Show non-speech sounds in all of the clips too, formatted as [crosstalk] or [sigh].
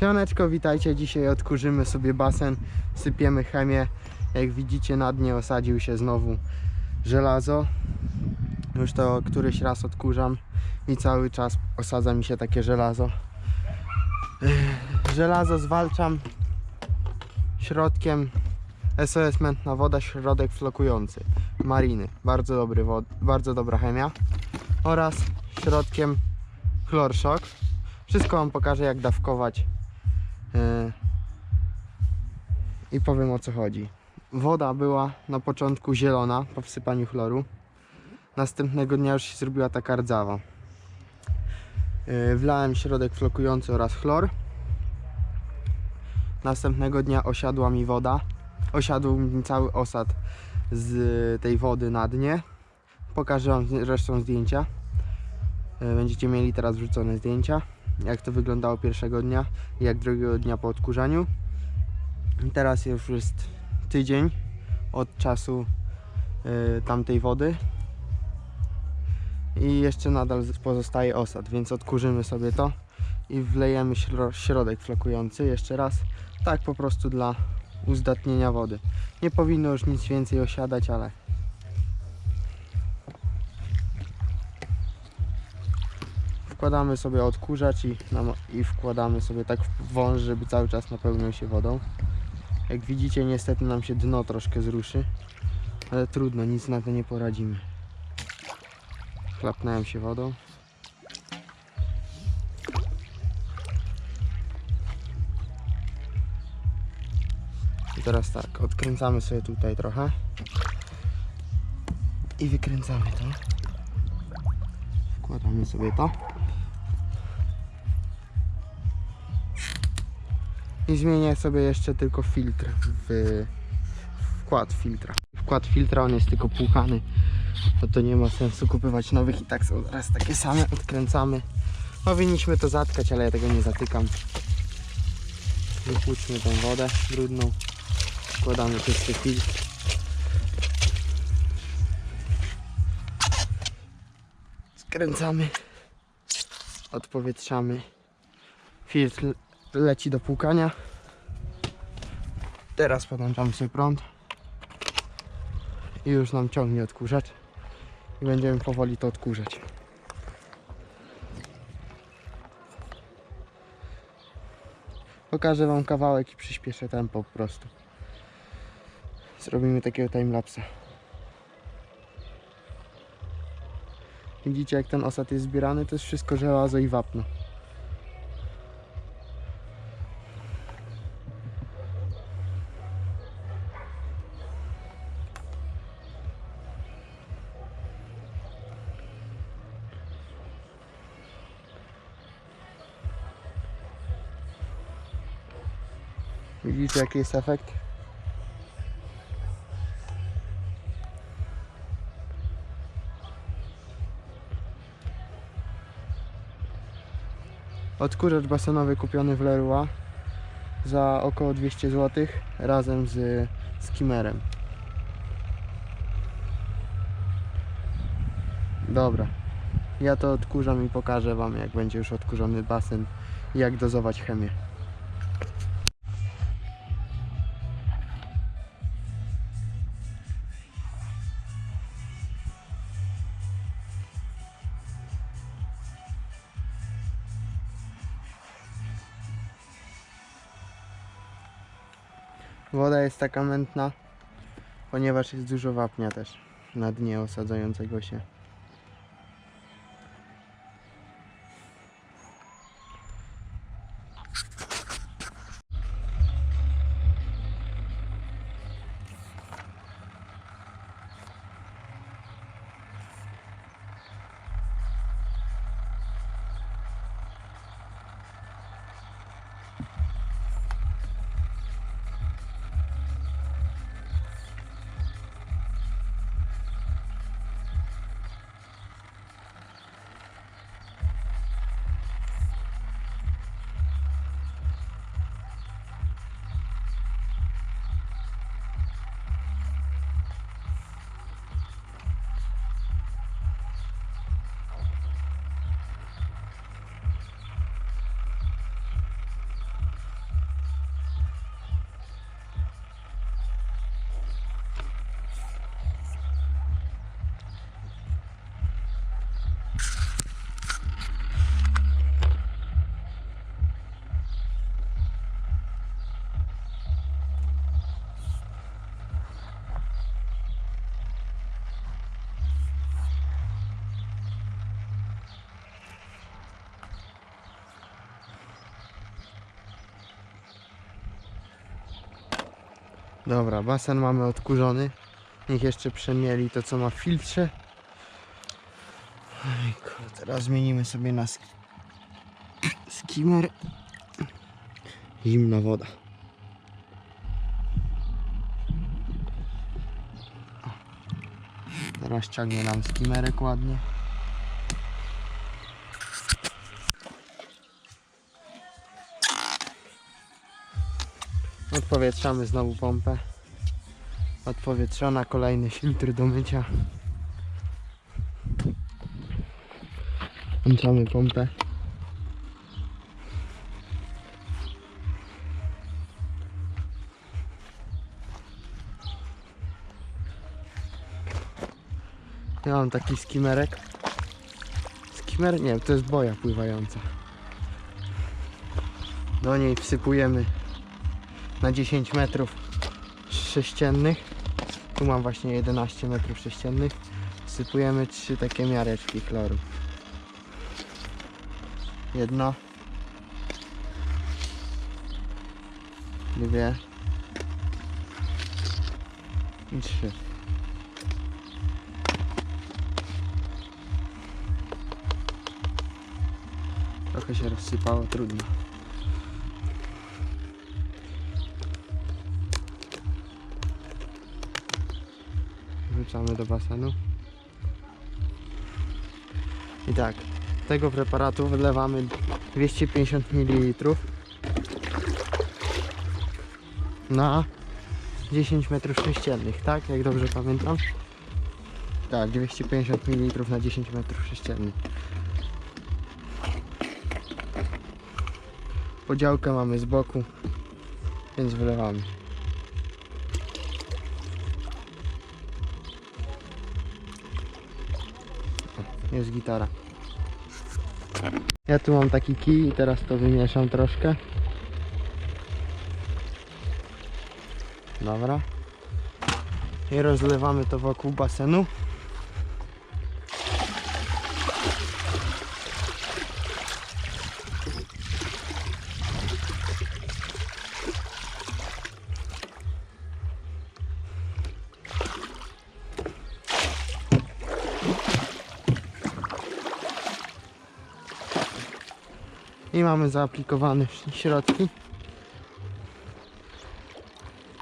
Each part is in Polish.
Siemaneczko, witajcie. Dzisiaj odkurzymy sobie basen, sypiemy chemię. Jak widzicie na dnie osadził się znowu żelazo. Już to któryś raz odkurzam i cały czas osadza mi się takie żelazo. Żelazo zwalczam środkiem SOS Mętna Woda, środek flokujący Mariny. Bardzo, dobry wod, bardzo dobra chemia. Oraz środkiem Chlorszok. Wszystko Wam pokażę jak dawkować i powiem o co chodzi. Woda była na początku zielona po wsypaniu chloru. Następnego dnia już się zrobiła taka rdzawa. Yy, Wlałem środek flokujący oraz chlor. Następnego dnia osiadła mi woda. Osiadł mi cały osad z tej wody na dnie. Pokażę Wam zresztą zdjęcia. Yy, Będziecie mieli teraz wrzucone zdjęcia jak to wyglądało pierwszego dnia i jak drugiego dnia po odkurzaniu. Teraz już jest tydzień od czasu y, tamtej wody i jeszcze nadal pozostaje osad, więc odkurzymy sobie to i wlejemy śro- środek flokujący jeszcze raz, tak po prostu dla uzdatnienia wody. Nie powinno już nic więcej osiadać, ale wkładamy sobie odkurzacz i, i wkładamy sobie tak w wąż, żeby cały czas napełniał się wodą. Jak widzicie niestety nam się dno troszkę zruszy, ale trudno, nic na to nie poradzimy. Chlapnąłem się wodą. I teraz tak, odkręcamy sobie tutaj trochę i wykręcamy to. Wkładamy sobie to. I zmienię sobie jeszcze tylko filtr w wkład filtra. Wkład filtra on jest tylko płukany. No to nie ma sensu kupować nowych i tak są zaraz takie same. Odkręcamy. Powinniśmy to zatkać, ale ja tego nie zatykam. Wypłuczmy tą wodę brudną. Wkładamy czysty filtr. Skręcamy. Odpowietrzamy. Filtr leci do płukania. Teraz podłączamy sobie prąd. I już nam ciągnie odkurzacz. I będziemy powoli to odkurzać. Pokażę Wam kawałek i przyspieszę tempo po prostu. Zrobimy takiego timelapsa. Widzicie jak ten osad jest zbierany? To jest wszystko żelazo i wapno. Widzicie jaki jest efekt? Odkurzacz basenowy kupiony w Leroy za około 200 zł razem z skimmerem. Dobra. Ja to odkurzam i pokażę Wam jak będzie już odkurzony basen i jak dozować chemię. Woda jest taka mętna, ponieważ jest dużo wapnia też na dnie osadzającego się. Dobra, basen mamy odkurzony. Niech jeszcze przemieli to co ma w filtrze. Teraz zmienimy sobie na sk- [clears throat] skimmer. Zimna woda. Teraz ciągnie nam skimmerek ładnie. Odpowietrzamy znowu pompę. Odpowietrzona, kolejny filtr do mycia. Włączamy pompę. Ja mam taki skimerek. Skimer? Nie, to jest boja pływająca. Do niej wsypujemy na 10 metrów sześciennych. Tu mam właśnie 11 metrów sześciennych. Wsypujemy trzy takie miareczki chloru. Jedna. Dwie. I trzy. Trochę się rozsypało, trudno. Wrzucamy do basenu. I tak, tego preparatu wylewamy 250 ml na 10 metrów sześciennych, tak? Jak dobrze pamiętam. Tak, 250 ml na 10 metrów sześciennych. Podziałkę mamy z boku, więc wylewamy. Jest gitara. Ja tu mam taki kij i teraz to wymieszam troszkę. Dobra. I rozlewamy to wokół basenu. I mamy zaaplikowane środki.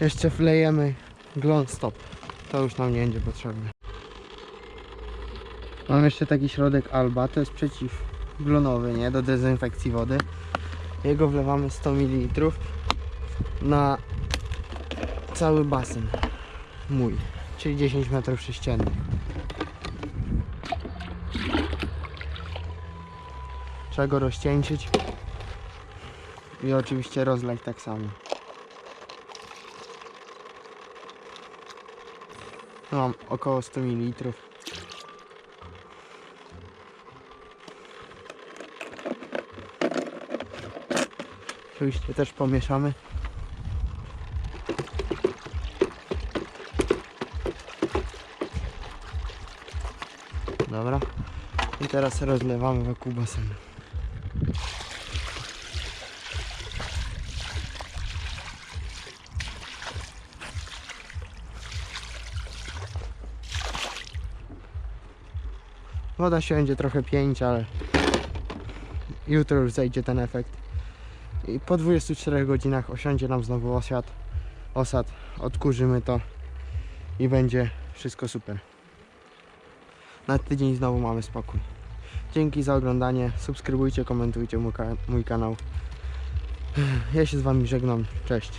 Jeszcze wlejemy glon stop. To już nam nie będzie potrzebne. Mam jeszcze taki środek Alba, to jest przeciwglonowy, nie? Do dezynfekcji wody. Jego wlewamy 100 ml na cały basen mój, czyli 10 metrów sześciennych. Trzeba go rozcieńczyć i oczywiście rozlać tak samo. Tu Mam około 100 ml. Oczywiście też pomieszamy. Dobra. I teraz rozlewamy wokół basenu. Woda się będzie trochę pięć, ale jutro już zejdzie ten efekt. I po 24 godzinach osiądzie nam znowu osad. Osad, odkurzymy to i będzie wszystko super. Na tydzień znowu mamy spokój. Dzięki za oglądanie. Subskrybujcie, komentujcie mój, ka- mój kanał. Ja się z Wami żegnam. Cześć.